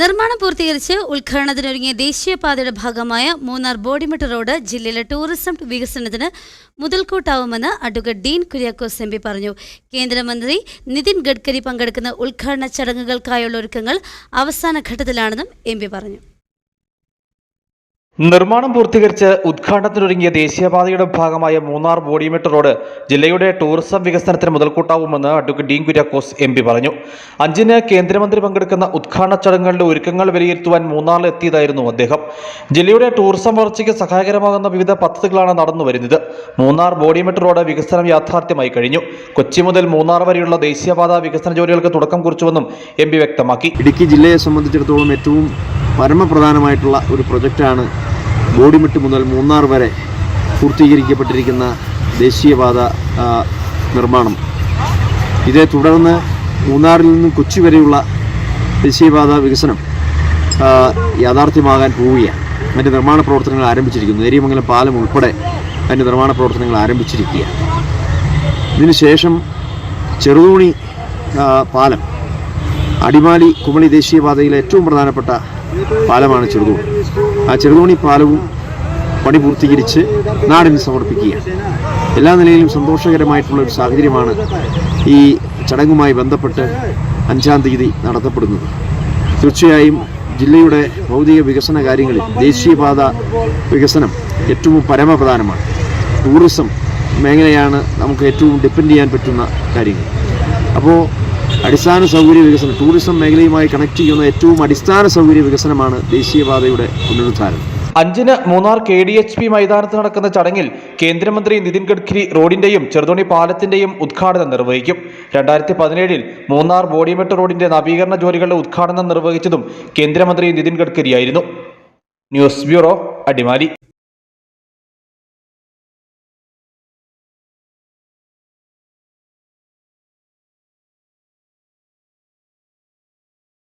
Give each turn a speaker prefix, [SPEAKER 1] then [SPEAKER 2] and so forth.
[SPEAKER 1] നിർമ്മാണം പൂർത്തീകരിച്ച് ഉദ്ഘാടനത്തിനൊരുങ്ങിയ ദേശീയപാതയുടെ ഭാഗമായ മൂന്നാർ ബോഡിമെട്ട് റോഡ് ജില്ലയിലെ ടൂറിസം വികസനത്തിന് മുതൽക്കൂട്ടാവുമെന്ന് advocate Dean Kuriakose M P പറഞ്ഞു. കേന്ദ്രമന്ത്രി നിതിൻ ഗഡ്കരി പങ്കെടുക്കുന്ന ഉദ്ഘാടന ചടങ്ങുകൾക്കായുള്ള ഒരുക്കങ്ങൾ അവസാന ഘട്ടത്തിലാണെന്നും എം പി പറഞ്ഞു.
[SPEAKER 2] നിർമ്മാണം പൂർത്തീകരിച്ച് ഉദ്ഘാടനത്തിനൊരുങ്ങിയ ദേശീയപാതയുടെ ഭാഗമായ മൂന്നാർ ബോഡിമെട്ട് റോഡ് ജില്ലയുടെ ടൂറിസം വികസനത്തിന് മുതൽക്കൂട്ടാവുമെന്ന് advocate Dean Kuriakose M P പറഞ്ഞു. അഞ്ചിന് കേന്ദ്രമന്ത്രി പങ്കെടുക്കുന്ന ഉദ്ഘാടന ചടങ്ങുകളുടെ ഒരുക്കങ്ങൾ വിലയിരുത്തുവാൻ മൂന്നാറിൽ എത്തിയതായിരുന്നു അദ്ദേഹം. ജില്ലയുടെ ടൂറിസം വളർച്ചയ്ക്ക് സഹായകരമാകുന്ന വിവിധ പദ്ധതികളാണ് നടന്നു വരുന്നത്. മൂന്നാർ ബോഡിമെട്ട് റോഡ് വികസനം യാഥാർത്ഥ്യമായി കഴിഞ്ഞു. കൊച്ചി മുതൽ മൂന്നാർ വരെയുള്ള ദേശീയപാത വികസന ജോലികൾക്ക് തുടക്കം കുറിച്ചുവെന്നും എം വ്യക്തമാക്കി.
[SPEAKER 3] ഇടുക്കി ജില്ലയെ സംബന്ധിച്ചിടത്തോളം ഏറ്റവും പരമപ്രധാനമായിട്ടുള്ള ഒരു പ്രൊജക്റ്റാണ് ബോഡിമെട്ട് മുതൽ മൂന്നാർ വരെ പൂർത്തീകരിക്കപ്പെട്ടിരിക്കുന്ന ദേശീയപാത നിർമ്മാണം. ഇതേ തുടർന്ന് മൂന്നാറിൽ നിന്ന് കൊച്ചി വരെയുള്ള ദേശീയപാത വികസനം യാഥാർത്ഥ്യമാകാൻ പോവുകയാണ്. അതിന്റെ നിർമ്മാണ പ്രവർത്തനങ്ങൾ ആരംഭിച്ചിരിക്കുന്നു. നേരിയമംഗലം പാലം ഉൾപ്പെടെ അതിന്റെ നിർമ്മാണ പ്രവർത്തനങ്ങൾ ആരംഭിച്ചിരിക്കുകയാണ്. ഇതിനുശേഷം ചെറുതോണി പാലം അടിമാലി കുമളി ദേശീയപാതയിലെ ഏറ്റവും പ്രധാനപ്പെട്ട പാലമാണ് ചെറുതോണി. ആ ചെറുതോണി പാലവും പണി പൂർത്തീകരിച്ച് നാടിന് സമർപ്പിക്കുകയാണ്. എല്ലാ നിലയിലും സന്തോഷകരമായിട്ടുള്ള ഒരു സാഹചര്യമാണ് ഈ ചടങ്ങുമായി ബന്ധപ്പെട്ട് അഞ്ചാം തീയതി നടത്തപ്പെടുന്നത്. തീർച്ചയായും ജില്ലയുടെ ഭൗതിക വികസന കാര്യങ്ങളിൽ ദേശീയപാത വികസനം ഏറ്റവും പരമപ്രധാനമാണ്. ടൂറിസം മേഖലയാണ് നമുക്ക് ഏറ്റവും ഡിപ്പെൻഡ് ചെയ്യാൻ പറ്റുന്ന കാര്യങ്ങൾ. അപ്പോൾ അടിസ്ഥാന സൗകര്യ വികസനം ടൂറിസം മേഖലയുമായി കണക്ട് ചെയ്യുന്ന ഏറ്റവും അടിസ്ഥാന സൗകര്യ വികസനമാണ് ദേശീയപാതയുടെ പുനരുദ്ധാരണം.
[SPEAKER 2] അഞ്ചിന് Munnar K D H P മൈതാനത്ത് നടക്കുന്ന ചടങ്ങിൽ കേന്ദ്രമന്ത്രി നിതിൻ ഗഡ്കരി റോഡിന്റെയും ചെറുതോണി പാലത്തിന്റെയും ഉദ്ഘാടനം നിർവഹിക്കും. രണ്ടായിരത്തി പതിനേഴിൽ മൂന്നാർ ബോഡിമെട്ട് റോഡിന്റെ നവീകരണ ജോലികളുടെ ഉദ്ഘാടനം നിർവഹിച്ചതും കേന്ദ്രമന്ത്രി നിതിൻ ഗഡ്കരിയായിരുന്നു. News bureau Adimali.